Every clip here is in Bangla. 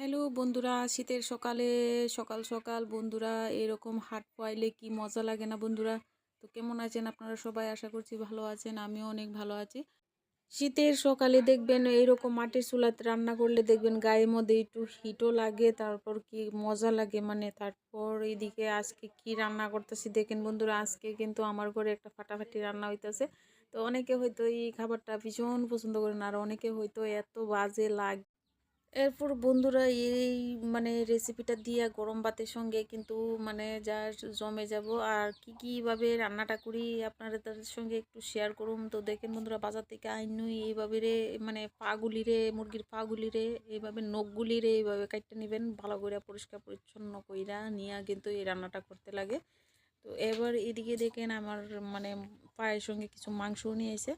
হ্যালো বন্ধুরা, শীতের সকালে, সকাল সকাল বন্ধুরা, এরকম হাট পাইলে কি মজা লাগে না বন্ধুরা? তো কেমন আছেন আপনারা সবাই? আশা করছি ভালো আছেন, আমিও অনেক ভালো আছি। শীতের সকালে দেখবেন এইরকম মাটির চুলাতে রান্না করলে দেখবেন গায়ের মধ্যে একটু হিটও লাগে, তারপর কি মজা লাগে? মানে তারপর এদিকে আজকে কি রান্না করতেছি দেখেন বন্ধুরা, আজকে কিন্তু আমার ঘরে একটা ফাটাফাটি রান্না হইতেছে। তো অনেকে হয়তো এই খাবারটা ভীষণ পছন্দ করেন, আর অনেকে হয়তো এত বাজে লাগে এরপর বন্ধুরা এই মানে রেসিপিটা দিয়ে গরম ভাতের সঙ্গে কিন্তু মানে যা জমে যাব। আর কি কীভাবে রান্নাটা করি আপনারা তাদের সঙ্গে একটু শেয়ার করুন। তো দেখেন বন্ধুরা বাজার থেকে আইনুই এইভাবে রে মানে পাগুলি রে, মুরগির পাগুলি রে, এইভাবে নখগুলি রে, এইভাবে কাটতে নেবেন। ভালো করে পরিষ্কার পরিচ্ছন্ন কইরা নিয়ে কিন্তু এই রান্নাটা করতে লাগে। তো এবার এদিকে দেখেন আমার মানে পায়ের সঙ্গে কিছু মাংসও নিয়ে এসে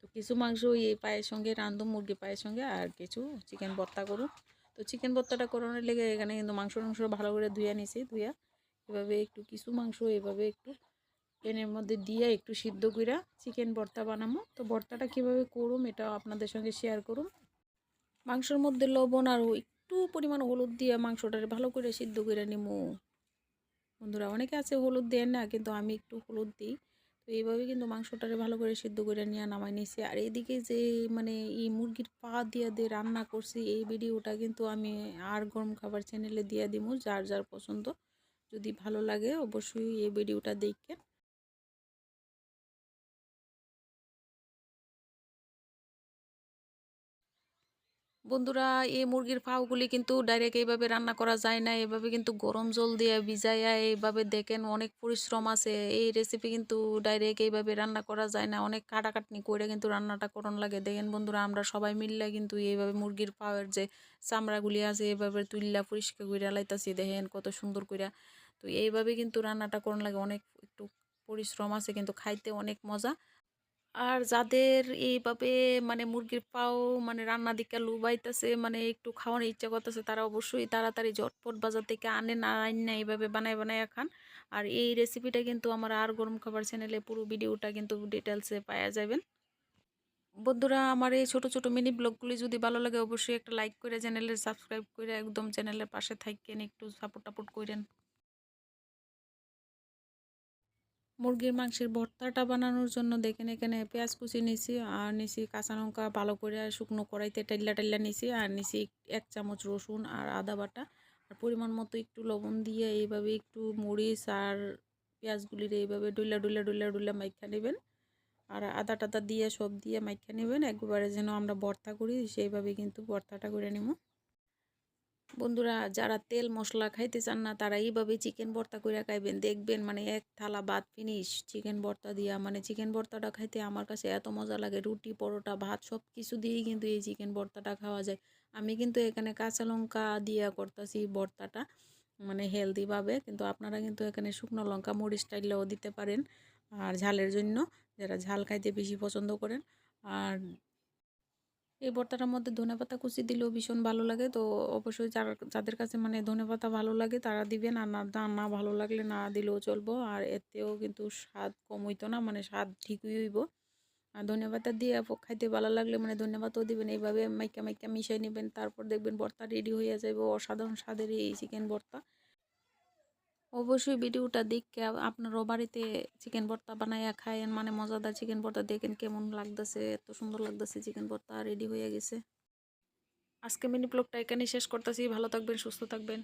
তো কিছু মাংস এই পায়ের সঙ্গে রান্ধু মুরগি পায়ের সঙ্গে আর কিছু চিকেন ভর্তা করুন। তো চিকেন ভর্তাটা করানোর লেগে এখানে কিন্তু মাংস টাংস ভালো করে ধুয়া নিছি, ধুয়া এভাবে একটু কিছু মাংস এভাবে একটু প্যানের মধ্যে দিয়ে একটু সিদ্ধ কইরা চিকেন ভর্তা বানাবো তো ভর্তাটা কীভাবে করুম এটা আপনাদের সঙ্গে শেয়ার করুন মাংসের মধ্যে লবণ আর একটু পরিমাণ হলুদ দিয়ে মাংসটা ভালো করে সিদ্ধ করে নিমু। বন্ধুরা, অনেকে আছে হলুদ দেন না, কিন্তু আমি একটু হলুদ দিই। তো এইভাবে কিন্তু মাংসটারে ভালো করে সিদ্ধ করে নিয়ে নামাই নিয়েছি আর এদিকে যে মানে এই মুরগির পা দিয়ে দিয়ে রান্না করছি, এই ভিডিওটা কিন্তু আমি আর গরম খাবার চ্যানেলে দিয়ে দিব যার যার পছন্দ। যদি ভালো লাগে অবশ্যই এই ভিডিওটা দেখেন। বন্ধুরা, এই মুরগির ফাউগুলি কিন্তু ডাইরেক্ট এইভাবে রান্না করা যায় না। এভাবে কিন্তু গরম জল দিয়ে ভিজাইয়া এইভাবে দেখেন অনেক পরিশ্রম আছে। এই রেসিপি কিন্তু ডাইরেক্ট এইভাবে রান্না করা যায় না। অনেক কাটাকাটনি করে কিন্তু রান্নাটা করন লাগে। দেখেন বন্ধুরা, আমরা সবাই মিললে কিন্তু এইভাবে মুরগির পাওয়ের যে চামড়াগুলি আছে, এইভাবে তুললা পরিষ্কার করে লাইতাছি দেখেন কত সুন্দর করে। তো এইভাবে কিন্তু রান্নাটা করন লাগে। অনেক একটু পরিশ্রম আছে, কিন্তু খাইতে অনেক মজা। আর যাদের এইভাবে মানে মুরগির পাও মানে রান্না দিকে লুবাইতেছে মানে একটু খাওয়ানোর ইচ্ছা করতেছে, তারা অবশ্যই তাড়াতাড়ি ঝটপট বাজার থেকে আনে না, আইন না এইভাবে বানায় বানায় খান। আর এই রেসিপিটা কিন্তু আমার আর গরম খাবার চ্যানেলে পুরো ভিডিওটা কিন্তু ডিটেলসে পাওয়া যাবেন। বন্ধুরা, আমার এই ছোট ছোট মিনি ব্লগগুলি যদি ভালো লাগে, অবশ্যই একটা লাইক করে চ্যানেলের সাবস্ক্রাইব করে একদম চ্যানেলের পাশে থাকেন, একটু সাপোর্ট টাপোর্ট করেন। মুরগির মাংসের ভর্তাটা বানানোর জন্য দেখেন এখানে পেঁয়াজ কুচি নিছি, আর নিছি কাঁচা লঙ্কা ভালো করে শুকনো কড়াইতে টাইল্লা টাইল্লা নিছি, আর নিছি এক চামচ রসুন আর আদা বাটা। আর পরিমাণ মতো একটু লবণ দিয়ে এইভাবে একটু মরিচ আর পেঁয়াজগুলির এইভাবে ডুল্লা ডুল্লা ডুল্লা ডুল্লা মাইখা নেবেন। আর আদা টাদা দিয়ে সব দিয়ে মাইখা নেবেন, একবারে যেন আমরা ভর্তা করি, সেইভাবে কিন্তু ভর্তাটা করে নেব। বন্ধুরা যারা তেল মশলা খাইতে চান না, তারা এইভাবে চিকেন ভর্তা করে খাইবেন। দেখবেন মানে এক থালা ভাত ফিনিশ চিকেন ভর্তা দিয়া। মানে চিকেন ভর্তাটা খাইতে আমার কাছে এত মজা লাগে, রুটি, পরোটা, ভাত সব কিছু দিয়েই কিন্তু এই চিকেন ভর্তাটা খাওয়া যায়। আমি কিন্তু এখানে কাঁচা লঙ্কা দিয়া করতেছি ভর্তাটা মানে হেলদিভাবে কিন্তু আপনারা কিন্তু এখানে শুকনো লঙ্কা, মরিচ টাইলেও দিতে পারেন, আর ঝালের জন্য, যারা ঝাল খাইতে বেশি পছন্দ করেন। আর এই ভর্তাটার মধ্যে ধনেপাতা কুচি দিলেও ভীষণ ভালো লাগে। তো অবশ্যই যার, যাদের কাছে মানে ধনেপাতা ভালো লাগে তারা দিবেন, আর না না ভালো লাগলে না দিলেও চলবো। আর এতেও কিন্তু স্বাদ কম হইতো না মানে স্বাদ ঠিকই হইব। আর ধনেপাতা দিয়ে খাইতে ভালো লাগলে মানে ধনেপাতাও দিবেন, এইভাবে মাইকা মাইকা মিশাই নেবেন, তারপর দেখবেন ভর্তা রেডি হয়ে যাবে অসাধারণ স্বাদের এই চিকেন ভর্তা। অবশ্যই ভিডিওটা দেখে আপনারও বাড়িতে চিকেন ভর্তা বানাইয়া খায়েন মানে মজাদার চিকেন ভর্তা দেখেন কেমন লাগতেছে, এত সুন্দর লাগতেছে চিকেন ভর্তা রেডি হয়ে গেছে। আজকে মিনি ব্লগটা এখানে শেষ করতেছি, ভালো থাকবেন, সুস্থ থাকবেন।